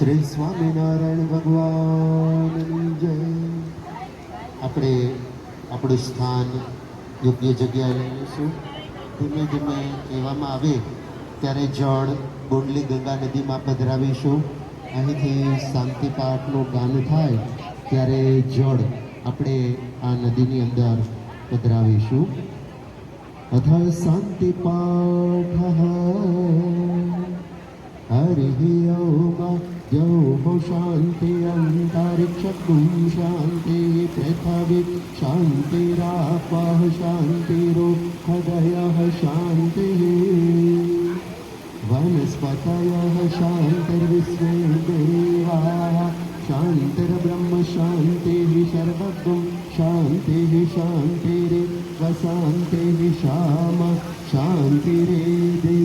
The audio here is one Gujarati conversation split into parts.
શ્રી સ્વામિનારાયણ ભગવાનની જય. આપણે આપણું સ્થાન યોગ્ય જગ્યાએ લઈ લઈશું. ધીમે ધીમે કહેવામાં આવે ત્યારે જળ બોડલી ગંગા નદીમાં પધરાવીશું. અહીંથી શાંતિ પાઠનું ગાન થાય ત્યારે જળ આપણે આ નદીની અંદર પધરાવીશું. અથ શાંતિ પાઠ अन्तरिक्षगुं शान्तिः पृथिवी शान्तिरापः शान्तिरुखदयः शान्तिः वनस्पतयः शान्तिर्विश्वे देवाः शान्तिर्ब्रह्म शान्तिः सर्वगुं शान्तिः शान्तिरेव शान्तिः श्याम शान्तिरेदे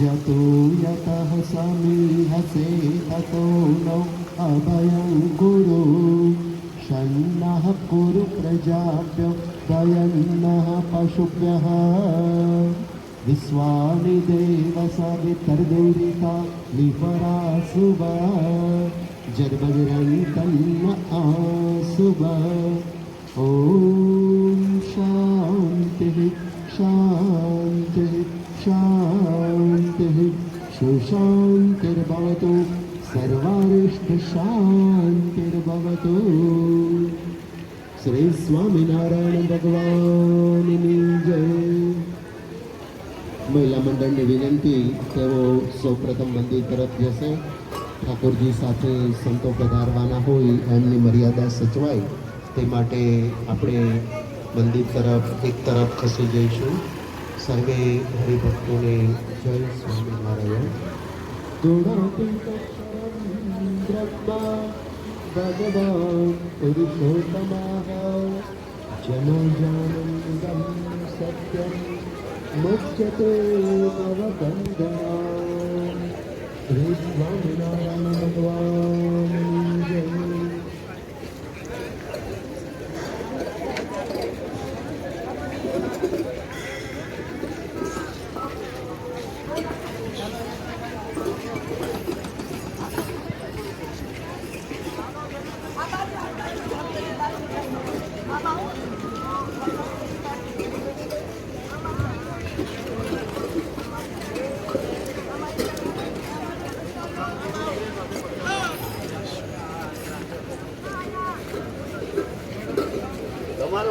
जतो यतः समीहसे ततो नो अभयं कुरु षण्णः कुरु प्रजाभ्यो दयन्नः पशुभ्यः विश्वानि देव सवितर्दुरिता निपरासुव जर्बजरन्तन्न आसुव ॐ शान्तिः शान्तिः शान्तिः सुशान्तिर्भवतु શાંતિર્ભવતુ શ્રી સ્વામિનારાયણ ભગવાનની મહિલા મંડળની વિનંતી તેઓ સૌપ્રથમ મંદિર તરફ જશે ઠાકોરજી સાથે સંતો પધારવાના હોય એમની મર્યાદા સચવાય, તે માટે આપણે મંદિર તરફ એક તરફ ખસી જઈશું. સર્વે હરિભક્તોને જય સ્વામિનારાયણ. भगवान् पुरुषोत्तमः जनजानन्दं सत्यं मुच्यते नवबन्धना श्रीस्वामिनारायण भगवान् जय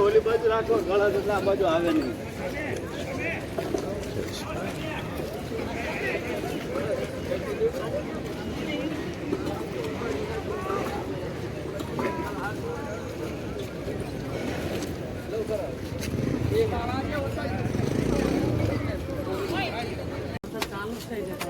ઓલી બાજુ રાખો ગળા એટલે આ બાજુ આવે નહીં. કામ થઈ જાય